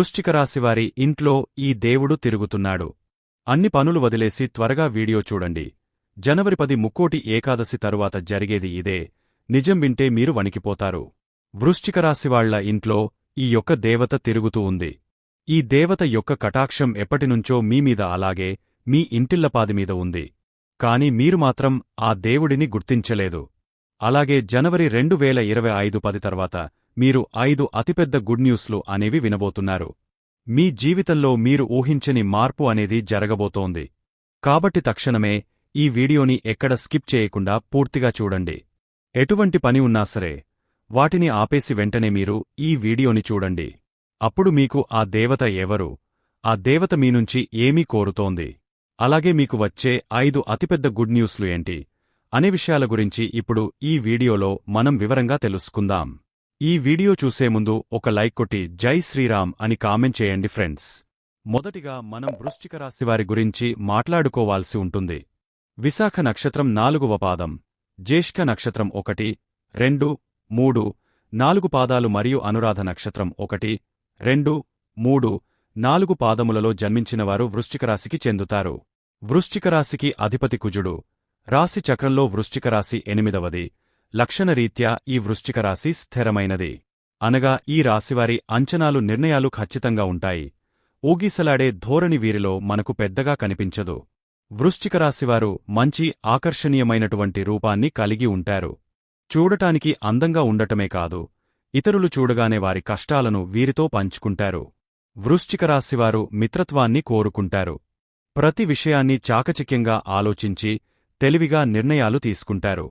వృశ్చికరాశివారి ఇంట్లో ఈ దేవుడు తిరుగుతున్నాడు. అన్ని పనులు వదిలేసి త్వరగా వీడియో చూడండి. జనవరి పది ముక్కోటి ఏకాదశి తరువాత జరిగేది ఇదే. నిజం వింటే మీరు వణికిపోతారు. వృశ్చికరాశివాళ్ళ ఇంట్లో ఈ యొక్క దేవత తిరుగుతూ ఉంది. ఈ దేవత యొక్క కటాక్షం ఎప్పటినుంచో మీమీద అలాగే మీ ఇంటిల్లపాదిమీద ఉంది. కాని మీరు మాత్రం ఆ దేవుడిని గుర్తించలేదు. అలాగే జనవరి రెండు వేల ఇరవై ఐదు పది తర్వాత మీరు ఐదు అతిపెద్ద గుడ్ న్యూస్లు అనేవి వినబోతున్నారు. మీ జీవితంలో మీరు ఊహించని మార్పు అనేది జరగబోతోంది. కాబట్టి తక్షణమే ఈ వీడియోని ఎక్కడ స్కిప్ చేయకుండా పూర్తిగా చూడండి. ఎటువంటి పని ఉన్నా సరే వాటిని ఆపేసి వెంటనే మీరు ఈ వీడియోని చూడండి. అప్పుడు మీకు ఆ దేవత ఎవరు ఆ దేవత మీనుంచి ఏమీ కోరుతోంది అలాగే మీకు వచ్చే ఐదు అతిపెద్ద గుడ్ న్యూస్లు ఏంటి అనే విషయాల గురించి ఇప్పుడు ఈ వీడియోలో మనం వివరంగా తెలుసుకుందాం. ఈ వీడియో చూసే ముందు ఒక లైక్ కొట్టి జై శ్రీరామ్ అని కామెంట్ చేయండి ఫ్రెండ్స్. మొదటిగా మనం వృశ్చిక రాశివారి గురించి మాట్లాడుకోవాల్సి ఉంటుంది. విశాఖ నక్షత్రం నాలుగవ పాదం జ్యేష్ఠ నక్షత్రం ఒకటి రెండు మూడు నాలుగు పాదాలు మరియు అనురాధ నక్షత్రం ఒకటి రెండు మూడు నాలుగు పాదములలో జన్మించినవారు వృశ్చికరాశికి చెందుతారు. వృశ్చికరాశికి అధిపతి కుజుడు. రాశి చక్రంలో వృశ్చికరాశి ఎనిమిదవది. లక్షణరీత్యా ఈ వృశ్చికరాశి స్థిరమైనది. అనగా ఈ రాశివారి అంచనాలు నిర్ణయాలు ఖచ్చితంగా ఉంటాయి. ఊగిసలాడే ధోరణి వీరిలో మనకు పెద్దగా కనిపించదు. వృశ్చికరాశివారు మంచి ఆకర్షణీయమైనటువంటి రూపాన్ని కలిగి ఉంటారు. చూడటానికి అందంగా ఉండటమే కాదు. ఇతరులు చూడగానే వారి కష్టాలను వీరితో పంచుకుంటారు. వృశ్చికరాశివారు మిత్రత్వాన్ని కోరుకుంటారు. ప్రతి విషయాన్ని చాకచక్యంగా ఆలోచించి తెలివిగా నిర్ణయాలు తీసుకుంటారు.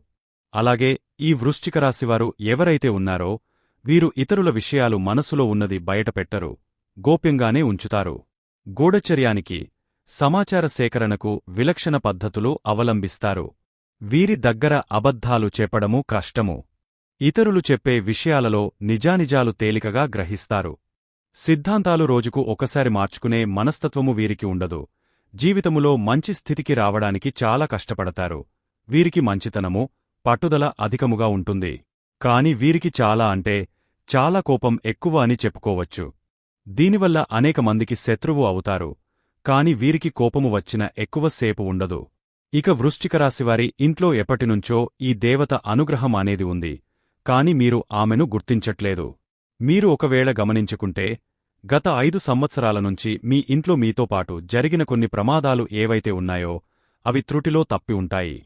అలాగే ఈ వృశ్చికరాశివారు ఎవరైతే ఉన్నారో వీరు ఇతరుల విషయాలు మనసులో ఉన్నది బయటపెట్టరు గోప్యంగానే ఉంచుతారు. గూఢచర్యానికి సమాచార సేకరణకు విలక్షణ పద్ధతులు అవలంబిస్తారు. వీరి దగ్గర అబద్ధాలు చెప్పడము కష్టము. ఇతరులు చెప్పే విషయాలలో నిజానిజాలు తేలికగా గ్రహిస్తారు. సిద్ధాంతాలు రోజుకు ఒకసారి మార్చుకునే మనస్తత్వము వీరికి ఉండదు. జీవితములో మంచి స్థితికి రావడానికి చాలా కష్టపడతారు. వీరికి మంచితనము పట్టుదల అధికముగా ఉంటుంది. కాని వీరికి చాలా అంటే చాలా కోపం ఎక్కువ అని చెప్పుకోవచ్చు. దీనివల్ల అనేక మందికి శత్రువు అవుతారు. కాని వీరికి కోపము వచ్చిన ఎక్కువసేపు ఉండదు. ఇక వృశ్చికరాశివారి ఇంట్లో ఎప్పటినుంచో ఈ దేవత అనుగ్రహం అనేది ఉంది. కాని మీరు ఆమెను గుర్తించట్లేదు. మీరు ఒకవేళ గమనించుకుంటే గత ఐదు సంవత్సరాల నుంచి మీ ఇంట్లో మీతో పాటు జరిగిన కొన్ని ప్రమాదాలు ఏవైతే ఉన్నాయో అవి త్రుటిలో తప్పి ఉంటాయి.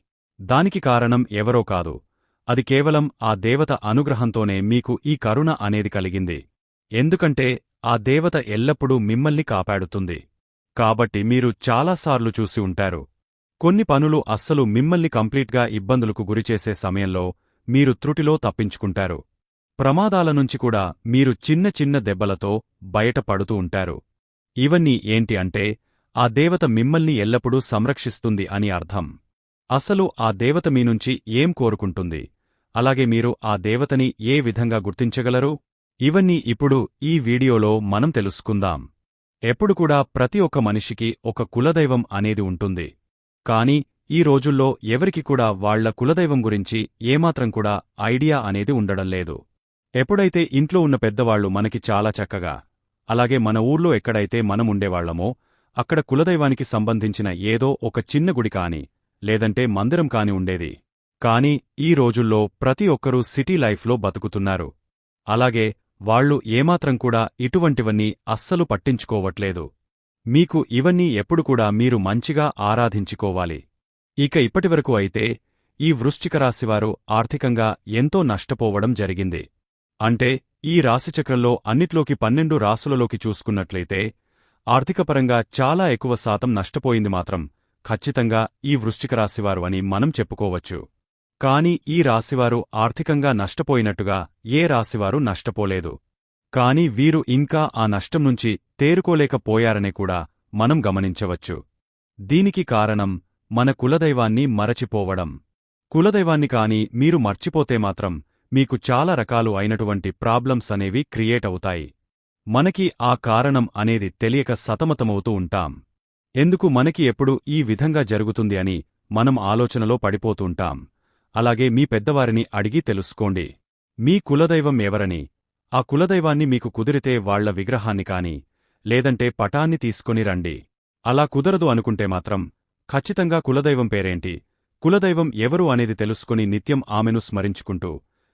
దానికి కారణం ఎవరో కాదు. అది కేవలం ఆ దేవత అనుగ్రహంతోనే మీకు ఈ కరుణ అనేది కలిగింది. ఎందుకంటే ఆ దేవత ఎల్లప్పుడూ మిమ్మల్ని కాపాడుతుంది. కాబట్టి మీరు చాలాసార్లు చూసి ఉంటారు. కొన్ని పనులు అస్సలు మిమ్మల్ని కంప్లీట్గా ఇబ్బందులకు గురిచేసే సమయంలో మీరు త్రుటిలో తప్పించుకుంటారు. ప్రమాదాల నుంచి కూడా మీరు చిన్న చిన్న దెబ్బలతో బయటపడుతూ ఉంటారు. ఇవన్నీ ఏంటి అంటే ఆ దేవత మిమ్మల్ని ఎల్లప్పుడూ సంరక్షిస్తుంది అని అర్థం. అసలు ఆ దేవత మీనుంచి ఏం కోరుకుంటుంది? అలాగే మీరు ఆ దేవతని ఏ విధంగా గుర్తించగలరు? ఇవన్నీ ఇప్పుడు ఈ వీడియోలో మనం తెలుసుకుందాం. ఎప్పుడు కూడా ప్రతి ఒక్క మనిషికి ఒక కులదైవం అనేది ఉంటుంది. కాని ఈ రోజుల్లో ఎవరికి కూడా వాళ్ళ కులదైవం గురించి ఏమాత్రం కూడా ఐడియా అనేది ఉండడం లేదు. ఎప్పుడైతే ఇంట్లో ఉన్న పెద్దవాళ్ళు మనకి చాలా చక్కగా అలాగే మన ఊర్లో ఎక్కడైతే మనముండేవాళ్ళమో అక్కడ కులదైవానికి సంబంధించిన ఏదో ఒక చిన్న గుడి కాని లేదంటే మందిరం కాని ఉండేది. కాని ఈ రోజుల్లో ప్రతి ఒక్కరూ సిటీ లైఫ్లో బతుకుతున్నారు. అలాగే వాళ్ళు ఏమాత్రం కూడా ఇటువంటివన్నీ అస్సలు పట్టించుకోవట్లేదు. మీకు ఇవన్నీ ఎప్పుడు కూడా మీరు మంచిగా ఆరాధించుకోవాలి. ఇక ఇప్పటివరకు అయితే ఈ వృశ్చికరాశివారు ఆర్థికంగా ఎంతో నష్టపోవడం జరిగింది. అంటే ఈ రాశిచక్రంలో అన్నిట్లోకి పన్నెండు రాసులలోకి చూసుకున్నట్లయితే ఆర్థికపరంగా చాలా ఎక్కువ శాతం నష్టపోయింది మాత్రం. ఖచ్చితంగా ఈ వృశ్చిక రాశివారు అని మనం చెప్పుకోవచ్చు. కాని ఈ రాశివారు ఆర్థికంగా నష్టపోయినట్టుగా ఏ రాశివారు నష్టపోలేదు. కాని వీరు ఇంకా ఆ నష్టం నుంచి తేరుకోలేకపోయారనే కూడా మనం గమనించవచ్చు. దీనికి కారణం మన కులదైవాన్ని మరచిపోవడం. కులదైవాన్ని కాని మీరు మర్చిపోతే మాత్రం మీకు చాలా రకాలు అయినటువంటి ప్రాబ్లమ్స్ అనేవి క్రియేట్ అవుతాయి. మనకి ఆ కారణం అనేది తెలియక సతమతమవుతూ ఉంటాం. ఎందుకు మనకి ఎప్పుడు ఈ విధంగా జరుగుతుంది అని మనం ఆలోచనలో పడిపోతుంటాం. అలాగే మీ పెద్దవారిని అడిగి తెలుసుకోండి. మీ కులదైవం ఎవరని? ఆ కులదైవాన్ని మీకు కుదిరితే వాళ్ళ విగ్రహాన్ని కాని లేదంటే పటాన్ని తీసుకొని రండి. అలా కుదరదు అనుకుంటే మాత్రం ఖచ్చితంగా కులదైవం పేరేంటి? కులదైవం ఎవరు అనేది తెలుసుకుని నిత్యం ఆమెను స్మరించుకుంటూ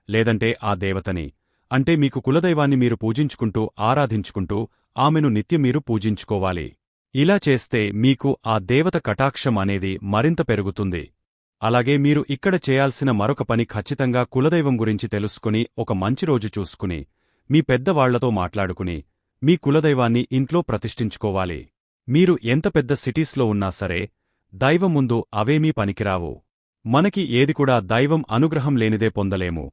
లేదంటే ఆ దేవతని అంటే మీకు కులదైవాన్ని మీరు పూజించుకుంటూ ఆరాధించుకుంటూ ఆమెను నిత్యం మీరు పూజించుకోవాలి. ఇలా చేస్తే మీకు ఆ దేవత కటాక్షం అనేది మరింత పెరుగుతుంది. అలాగే మీరు ఇక్కడ చేయాల్సిన మరొక పని ఖచ్చితంగా కులదైవం గురించి తెలుసుకుని ఒక మంచి రోజు చూసుకుని మీ పెద్దవాళ్ళతో మాట్లాడుకుని మీ కులదైవాన్ని ఇంట్లో ప్రతిష్ఠించుకోవాలి. మీరు ఎంత పెద్ద సిటీస్లో ఉన్నా సరే దైవం ముందు అవేమీ పనికిరావు. మనకి ఏది కూడా దైవం అనుగ్రహం లేనిదే పొందలేము.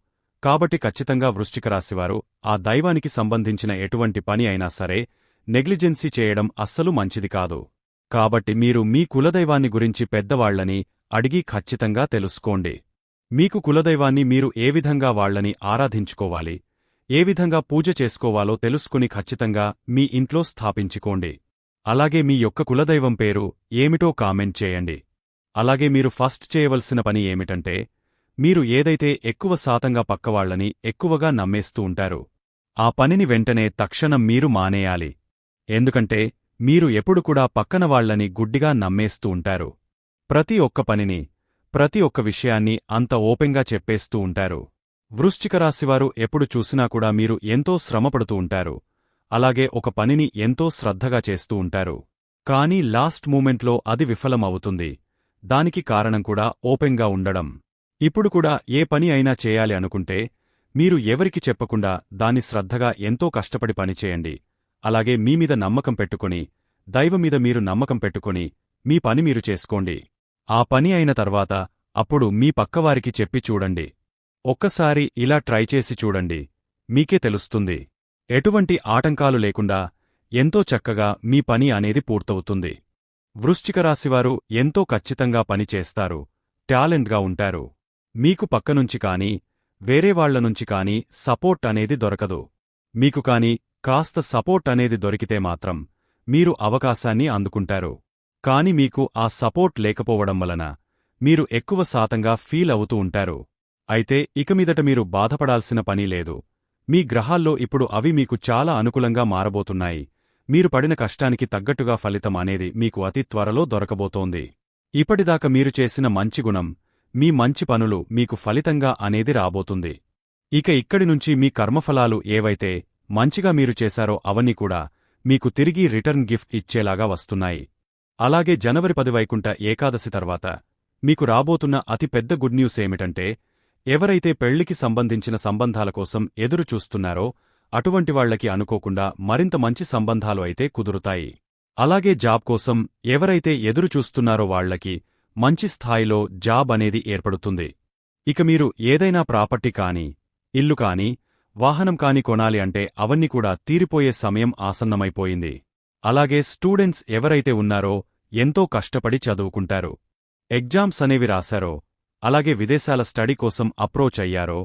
కాబట్టి ఖచ్చితంగా వృశ్చికరాశివారు ఆ దైవానికి సంబంధించిన ఎటువంటి పని అయినా సరే నెగ్లిజెన్సీ చేయడం అస్సలు మంచిది కాదు. కాబట్టి మీరు మీ కులదైవాన్ని గురించి పెద్దవాళ్ళని అడిగి ఖచ్చితంగా తెలుసుకోండి. మీకు కులదైవాన్ని మీరు ఏ విధంగా వాళ్ళని ఆరాధించుకోవాలి ఏ విధంగా పూజ చేసుకోవాలో తెలుసుకుని ఖచ్చితంగా మీ ఇంట్లో స్థాపించుకోండి. అలాగే మీ యొక్క కులదైవం పేరు ఏమిటో కామెంట్ చేయండి. అలాగే మీరు ఫస్ట్ చేయవలసిన పని ఏమిటంటే మీరు ఏదైతే ఎక్కువ శాతంగా పక్కవాళ్ళని ఎక్కువగా నమ్మేస్తూ ఉంటారు ఆ పనిని వెంటనే తక్షణం మీరు మానేయాలి. ఎందుకంటే మీరు ఎప్పుడు కూడా పక్కన వాళ్ళని గుడ్డిగా నమ్మేస్తూ ఉంటారు. ప్రతి ఒక్క పనిని ప్రతి ఒక్క విషయాన్ని అంత ఓపెంగా చెప్పేస్తూ ఉంటారు. వృశ్చికరాశివారు ఎప్పుడు చూసినా కూడా మీరు ఎంతో శ్రమపడుతూ ఉంటారు. అలాగే ఒక పనిని ఎంతో శ్రద్ధగా చేస్తూ ఉంటారు. కానీ లాస్ట్ మూమెంట్లో అది విఫలమవుతుంది. దానికి కారణం కూడా ఓపెన్గా ఉండడం. ఇప్పుడు కూడా ఏ పని అయినా చేయాలి అనుకుంటే మీరు ఎవరికి చెప్పకుండా దాన్ని శ్రద్ధగా ఎంతో కష్టపడి పనిచేయండి. అలాగే మీమీద నమ్మకం పెట్టుకుని దైవమీద మీరు నమ్మకం పెట్టుకుని మీ పని మీరు చేసుకోండి. ఆ పని అయిన తర్వాత అప్పుడు మీ పక్కవారికి చెప్పి చూడండి. ఒక్కసారి ఇలా ట్రై చేసి చూడండి. మీకే తెలుస్తుంది. ఎటువంటి ఆటంకాలు లేకుండా ఎంతో చక్కగా మీ పని అనేది పూర్తవుతుంది. వృశ్చికరాశివారు ఎంతో ఖచ్చితంగా పనిచేస్తారు టాలెంట్గా ఉంటారు. మీకు పక్కనుంచి కాని వేరేవాళ్ళనుంచి కాని సపోర్ట్ అనేది దొరకదు. మీకు కాని కాస్త సపోర్ట్ అనేది దొరికితే మాత్రం మీరు అవకాశాన్ని అందుకుంటారు. కాని మీకు ఆ సపోర్ట్ లేకపోవడం వలన మీరు ఎక్కువ శాతంగా ఫీల్ అవుతూ ఉంటారు. అయితే ఇకమీదట మీరు బాధపడాల్సిన పని లేదు. మీ గ్రహాల్లో ఇప్పుడు అవి మీకు చాలా అనుకూలంగా మారబోతున్నాయి. మీరు పడిన కష్టానికి తగ్గట్టుగా ఫలితం అనేది మీకు అతి త్వరలో దొరకబోతోంది. ఇప్పటిదాకా మీరు చేసిన మంచి గుణం మీ మంచి పనులు మీకు ఫలితంగా అనేది రాబోతుంది. ఇక ఇక్కడి నుంచి మీ కర్మఫలాలు ఏవైతే మంచిగా మీరు చేశారో అవన్నీ కూడా మీకు తిరిగి రిటర్న్ గిఫ్ట్ ఇచ్చేలాగా వస్తున్నాయి. అలాగే జనవరి పది వైకుంఠ ఏకాదశి తర్వాత మీకు రాబోతున్న అతి పెద్ద గుడ్ న్యూస్ ఏమిటంటే ఎవరైతే పెళ్ళికి సంబంధించిన సంబంధాల కోసం ఎదురు చూస్తున్నారో అటువంటి వాళ్ళకి అనుకోకుండా మరింత మంచి సంబంధాలు అయితే కుదురుతాయి. అలాగే జాబ్ కోసం ఎవరైతే ఎదురు చూస్తున్నారో వాళ్ళకి మంచి స్థాయిలో జాబ్ అనేది ఏర్పడుతుంది. ఇక మీరు ఏదైనా ప్రాపర్టీ కాని ఇల్లు కాని వాహనం కాని కొనాలి అంటే అవన్నీ కూడా తీరిపోయే సమయం ఆసన్నమైపోయింది. అలాగే స్టూడెంట్స్ ఎవరైతే ఉన్నారో ఎంతో కష్టపడి చదువుకుంటారు. ఎగ్జామ్స్ అనేవి రాశారో అలాగే విదేశాల స్టడీ కోసం అప్రోచ్ అయ్యారో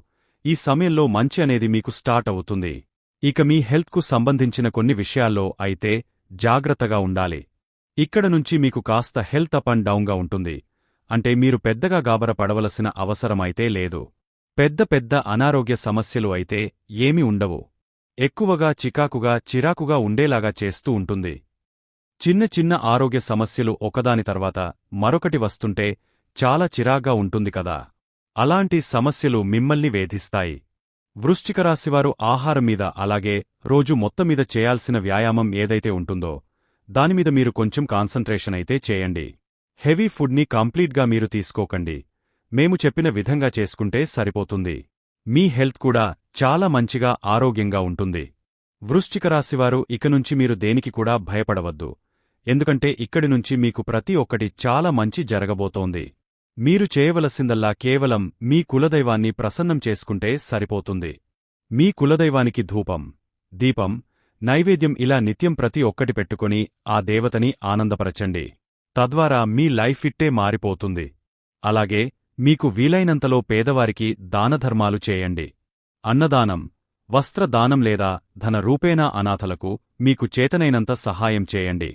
ఈ సమయంలో మంచి అనేది మీకు స్టార్ట్ అవుతుంది. ఇక మీ హెల్త్కు సంబంధించిన కొన్ని విషయాల్లో అయితే జాగ్రత్తగా ఉండాలి. ఇక్కడ నుంచి మీకు కాస్త హెల్త్ అప్ అండ్ డౌన్గా ఉంటుంది. అంటే మీరు పెద్దగా గాబరపడవలసిన అవసరమైతే లేదు. పెద్ద పెద్ద అనారోగ్య సమస్యలు అయితే ఏమీ ఉండవు. ఎక్కువగా చికాకుగా చిరాకుగా ఉండేలాగా చేస్తూ ఉంటుంది. చిన్న చిన్న ఆరోగ్య సమస్యలు ఒకదాని తర్వాత మరొకటి వస్తుంటే చాలా చిరాగ్గా ఉంటుంది కదా. అలాంటి సమస్యలు మిమ్మల్ని వేధిస్తాయి. వృశ్చికరాశివారు ఆహారం మీద అలాగే రోజు మొత్తమీద చేయాల్సిన వ్యాయామం ఏదైతే ఉంటుందో దానిమీద మీరు కొంచెం కాన్సంట్రేషన్ అయితే చేయండి. హెవీ ఫుడ్ని కంప్లీట్గా మీరు తీసుకోకండి. మేము చెప్పిన విధంగా చేసుకుంటే సరిపోతుంది. మీ హెల్త్ కూడా చాలా మంచిగా ఆరోగ్యంగా ఉంటుంది. వృశ్చికరాశివారు ఇకనుంచి మీరు దేనికి కూడా భయపడవద్దు. ఎందుకంటే ఇక్కడి నుంచి మీకు ప్రతి ఒక్కటి చాలా మంచి జరగబోతోంది. మీరు చేయవలసిందల్లా కేవలం మీ కులదైవాన్ని ప్రసన్నం చేసుకుంటే సరిపోతుంది. మీ కులదైవానికి ధూపం దీపం నైవేద్యం ఇలా నిత్యం ప్రతి ఒక్కటి పెట్టుకుని ఆ దేవతని ఆనందపరచండి. తద్వారా మీ లైఫ్ ఇట్టే మారిపోతుంది. అలాగే మీకు వీలైనంతలో పేదవారికి దానధర్మాలు చేయండి. అన్నదానం వస్త్రదానం లేదా ధన రూపేణా అనాథలకు మీకు చేతనైనంత సహాయం చేయండి.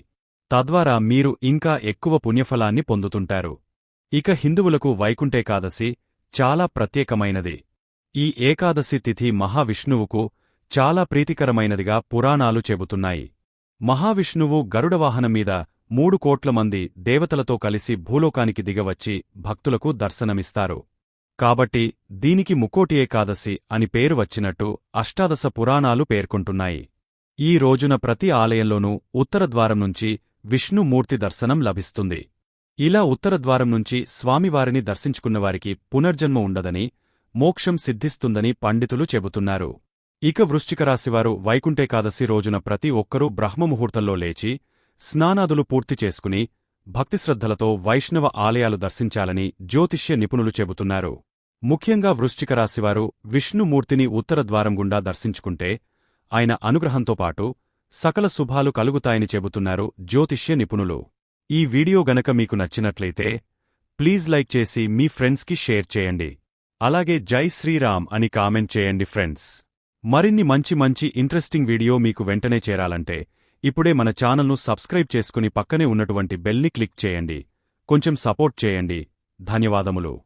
తద్వారా మీరు ఇంకా ఎక్కువ పుణ్యఫలాన్ని పొందుతుంటారు. ఇక హిందువులకు వైకుంఠేకాదశి చాలా ప్రత్యేకమైనది. ఈ ఏకాదశి తిథి మహావిష్ణువుకు చాలా ప్రీతికరమైనదిగా పురాణాలు చెబుతున్నాయి. మహావిష్ణువు గరుడవాహనం మీద మూడు కోట్ల మంది దేవతలతో కలిసి భూలోకానికి దిగవచ్చి భక్తులకు దర్శనమిస్తారు. కాబట్టి దీనికి ముక్కోటి ఏకాదశి అని పేరు వచ్చినట్టు అష్టాదశ పురాణాలు పేర్కొంటున్నాయి. ఈ రోజున ప్రతి ఆలయంలోనూ ఉత్తరద్వారం నుంచి విష్ణుమూర్తి దర్శనం లభిస్తుంది. ఇలా ఉత్తరద్వారం నుంచి స్వామివారిని దర్శించుకున్నవారికి పునర్జన్మ ఉండదని మోక్షం సిద్ధిస్తుందని పండితులు చెబుతున్నారు. ఇక వృశ్చికరాశివారు వైకుంఠేకాదశి రోజున ప్రతి ఒక్కరూ బ్రహ్మముహూర్తంలో లేచి స్నానాదులు పూర్తి చేసుకుని భక్తిశ్రద్ధలతో వైష్ణవ ఆలయాలు దర్శించాలని జ్యోతిష్య నిపుణులు చెబుతున్నారు. ముఖ్యంగా వృశ్చికరాశివారు విష్ణుమూర్తిని ఉత్తరద్వారం గుండా దర్శించుకుంటే ఆయన అనుగ్రహంతో పాటు సకల శుభాలు కలుగుతాయని చెబుతున్నారు జ్యోతిష్య నిపుణులు. ఈ వీడియో గనక మీకు నచ్చినట్లయితే ప్లీజ్ లైక్ చేసి మీ ఫ్రెండ్స్కి షేర్ చేయండి. అలాగే జై శ్రీరామ్ అని కామెంట్ చేయండి ఫ్రెండ్స్. మరిన్ని మంచి మంచి ఇంట్రెస్టింగ్ వీడియో మీకు వెంటనే చేరాలంటే ఇప్పుడే మన ఛానల్ను సబ్స్క్రైబ్ చేసుకుని పక్కనే ఉన్నటువంటి బెల్ని క్లిక్ చేయండి. కొంచెం సపోర్ట్ చేయండి. ధన్యవాదములు.